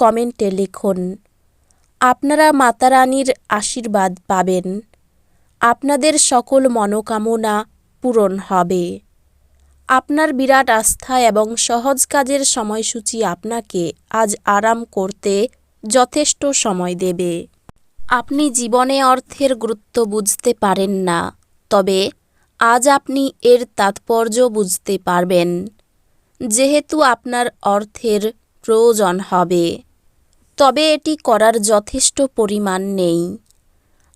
কমেন্টে লিখুন, আপনারা মাতারানীর আশীর্বাদ পাবেন। আপনাদের সকল মনোকামনা পূরণ হবে। আপনার বিরাট আস্থা এবং সহজ কাজের সময়সূচি আপনাকে আজ আরাম করতে যথেষ্ট সময় দেবে। আপনি জীবনে অর্থের গুরুত্ব বুঝতে পারেন না, তবে আজ আপনি এর তাৎপর্য বুঝতে পারবেন। যেহেতু আপনার অর্থের প্রয়োজন হবে। তবে এটি করার যথেষ্ট পরিমাণ নেই।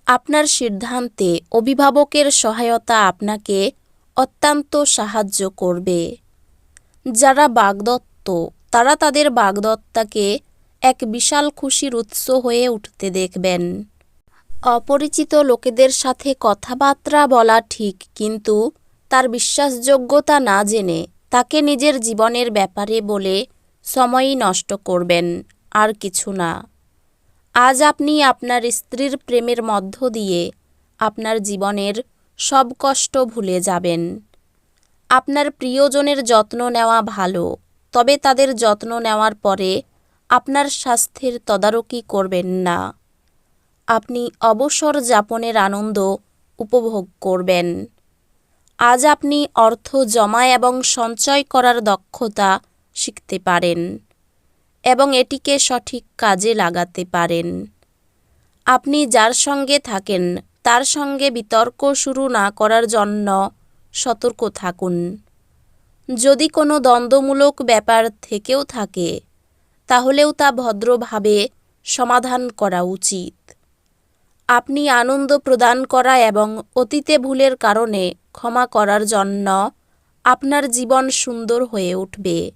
আপনার সিদ্ধান্তে অভিভাবকের সহায়তা আপনাকে অত্যন্ত সাহায্য করবে। যারা বাগদত্ত, তারা তাদের বাগদত্তাকে এক বিশাল খুশির উৎস হয়ে উঠতে দেখবেন। অপরিচিত লোকেদের সাথে কথাবার্তা বলা ঠিক, কিন্তু তার বিশ্বাসযোগ্যতা না জেনে তাকে নিজের জীবনের ব্যাপারে বলে সময়ই নষ্ট করবেন। আর কিছু না। আজ আপনি আপনার স্ত্রীর প্রেমের মধ্য দিয়ে আপনার জীবনের সব কষ্ট ভুলে যাবেন। আপনার প্রিয়জনের যত্ন নেওয়া ভালো, তবে তাদের যত্ন নেওয়ার পরে আপনার স্বাস্থ্যের তদারকি করবেন না। আপনি অবসর যাপনের আনন্দ উপভোগ করবেন। আজ আপনি অর্থ জমা এবং সঞ্চয় করার দক্ষতা শিখতে পারেন। এবং এটিকে সঠিক কাজে লাগাতে পারেন। আপনি যার সঙ্গে থাকেন, তার সঙ্গে বিতর্ক শুরু না করার জন্য সতর্ক থাকুন। যদি কোনো দ্বন্দ্বমূলক ব্যাপার থেকেও থাকে, তাহলেও তা ভদ্রভাবে সমাধান করা উচিত। আপনি আনন্দ প্রদান করা এবং অতীতে ভুলের কারণে ক্ষমা করার জন্য আপনার জীবন সুন্দর হয়ে উঠবে।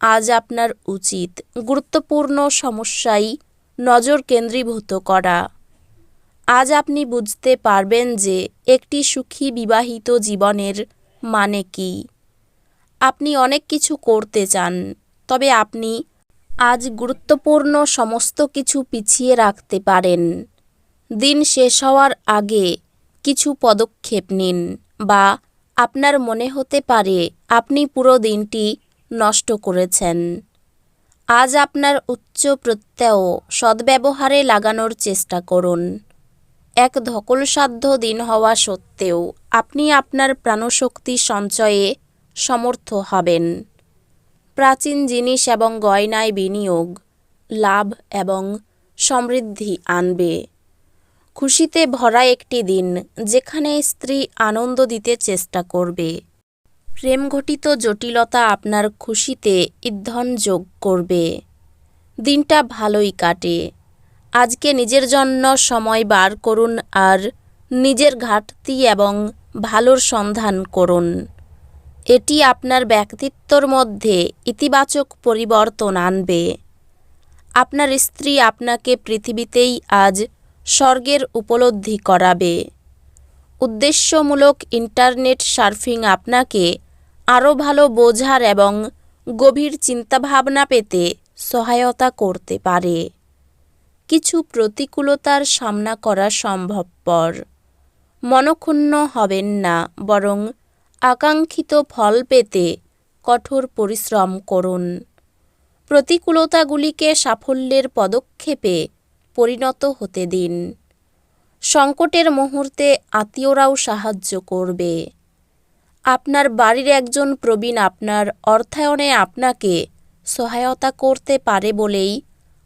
আজ আপনার উচিত গুরুত্বপূর্ণ সমস্যাই নজর কেন্দ্রীভূত করা। আজ আপনি বুঝতে পারবেন যে একটি সুখী বিবাহিত জীবনের মানে কি। আপনি অনেক কিছু করতে চান, তবে আপনি আজ গুরুত্বপূর্ণ সমস্ত কিছু পিছিয়ে রাখতে পারেন। দিন শেষ হওয়ার আগে কিছু পদক্ষেপ নিন বা আপনার মনে হতে পারে আপনি পুরো দিনটি নষ্ট করেছেন। আজ আপনার উচ্চ প্রত্যয় সদ্ব্যবহারে লাগানোর চেষ্টা করুন। এক ধকলসাধ্য দিন হওয়া সত্ত্বেও আপনি আপনার প্রাণশক্তি সঞ্চয়ে সমর্থ হবেন। প্রাচীন জিনিস এবং গয়নায় বিনিয়োগ, লাভ এবং সমৃদ্ধি আনবে। খুশিতে ভরা একটি দিন যেখানে স্ত্রী আনন্দ দিতে চেষ্টা করবে। প্রেমঘটিত জটিলতা আপনার খুশিতে ইন্ধন যোগ করবে। দিনটা ভালোই কাটে। আজকে নিজের জন্য সময় বার করুন আর নিজের ঘাটতি এবং ভালোর সন্ধান করুন। এটি আপনার ব্যক্তিত্বর মধ্যে ইতিবাচক পরিবর্তন আনবে। আপনার স্ত্রী আপনাকে পৃথিবীতেই আজ স্বর্গের উপলব্ধি করাবে। উদ্দেশ্যমূলক ইন্টারনেট সার্ফিং আপনাকে আরও ভালো বোঝার এবং গভীর চিন্তাভাবনা পেতে সহায়তা করতে পারে। কিছু প্রতিকূলতার সামনা করা সম্ভবপর। মনক্ষুণ্ণ হবেন না, বরং আকাঙ্ক্ষিত ফল পেতে কঠোর পরিশ্রম করুন। প্রতিকূলতাগুলিকে সাফল্যের পদক্ষেপে পরিণত হতে দিন। সংকটের মুহূর্তে আত্মীয়রাও সাহায্য করবে। আপনার বাড়ির একজন প্রবীণ আপনার অর্থায়নে আপনাকে সহায়তা করতে পারে বলেই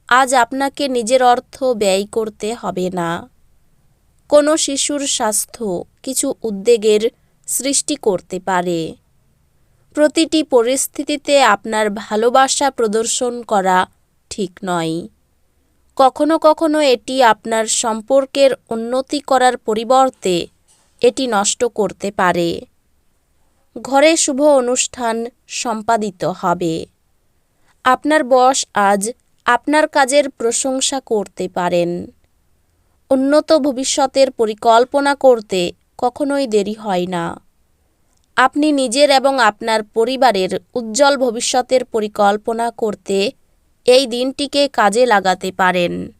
আজ আপনাকে নিজের অর্থ ব্যয় করতে হবে না। কোনো শিশুর স্বাস্থ্য কিছু উদ্বেগের সৃষ্টি করতে পারে। প্রতিটি পরিস্থিতিতে আপনার ভালোবাসা প্রদর্শন করা ঠিক নয়। কখনো কখনো এটি আপনার সম্পর্কের উন্নতি করার পরিবর্তে এটি নষ্ট করতে পারে। ঘরে শুভ অনুষ্ঠান সম্পাদিত হবে। আপনার বস আজ আপনার কাজের প্রশংসা করতে পারেন। উন্নত ভবিষ্যতের পরিকল্পনা করতে কখনোই দেরি হয় না। আপনি নিজের এবং আপনার পরিবারের উজ্জ্বল ভবিষ্যতের পরিকল্পনা করতে এই দিনটিকে কাজে লাগাতে পারেন।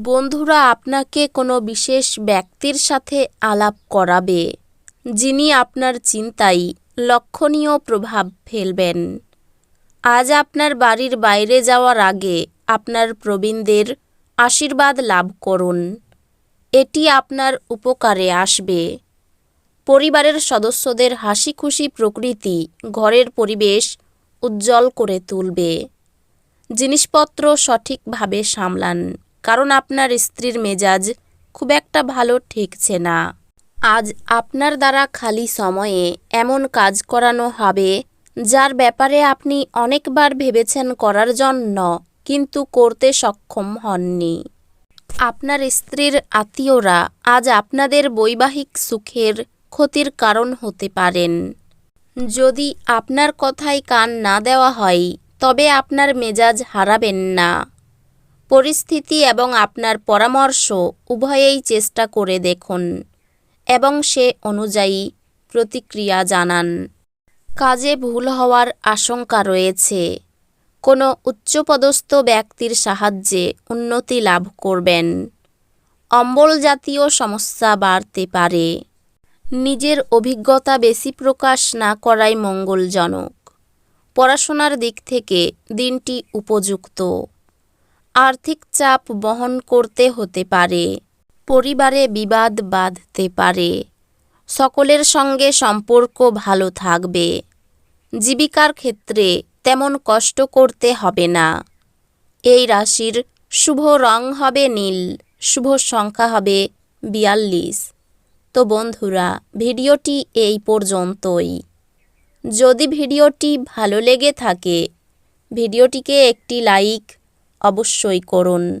বন্ধুরা, আপনাকে কোনো বিশেষ ব্যক্তির সাথে আলাপ করাবে। যিনি আপনার চিন্তায় লক্ষণীয় প্রভাব ফেলবেন। আজ আপনার বাড়ির বাইরে যাওয়ার আগে আপনার প্রবীণদের আশীর্বাদ লাভ করুন। এটি আপনার উপকারে আসবে। পরিবারের সদস্যদের হাসি খুশি প্রকৃতি ঘরের পরিবেশ উজ্জ্বল করে তুলবে। জিনিসপত্র সঠিকভাবে সামলান, কারণ আপনার স্ত্রীর মেজাজ খুব একটা ভালো ঠেকছে না। আজ আপনার দ্বারা খালি সময়ে এমন কাজ করানো হবে, যার ব্যাপারে আপনি অনেকবার ভেবেছেন করার জন্য, কিন্তু করতে সক্ষম হননি। আপনার স্ত্রীর আত্মীয়রা আজ আপনাদের বৈবাহিক সুখের ক্ষতির কারণ হতে পারেন। যদি আপনার কথায় কান না দেওয়া হয়, তবে আপনার মেজাজ হারাবেন না। পরিস্থিতি এবং আপনার পরামর্শ উভয়েই চেষ্টা করে দেখুন। এবং সে অনুযায়ী প্রতিক্রিয়া জানান। কাজে ভুল হওয়ার আশঙ্কা রয়েছে। কোনো উচ্চপদস্থ ব্যক্তির সাহায্যে উন্নতি লাভ করবেন। অম্বল জাতীয় সমস্যা বাড়তে পারে। নিজের অভিজ্ঞতা বেশি প্রকাশ না করাই মঙ্গলজনক। পড়াশোনার দিক থেকে দিনটি উপযুক্ত। আর্থিক চাপ বহন করতে হতে পারে। পরিবারে বিবাদ বাঁধতে পারে। সকলের সঙ্গে সম্পর্ক ভালো থাকবে। জীবিকার ক্ষেত্রে তেমন কষ্ট করতে হবে না। এই রাশির শুভ রং হবে নীল, শুভ সংখ্যা হবে বিয়াল্লিশ। তো বন্ধুরা, ভিডিওটি এই পর্যন্তই। যদি ভিডিওটি ভালো লেগে থাকে, ভিডিওটিকে একটি লাইক অবশ্যই করুন।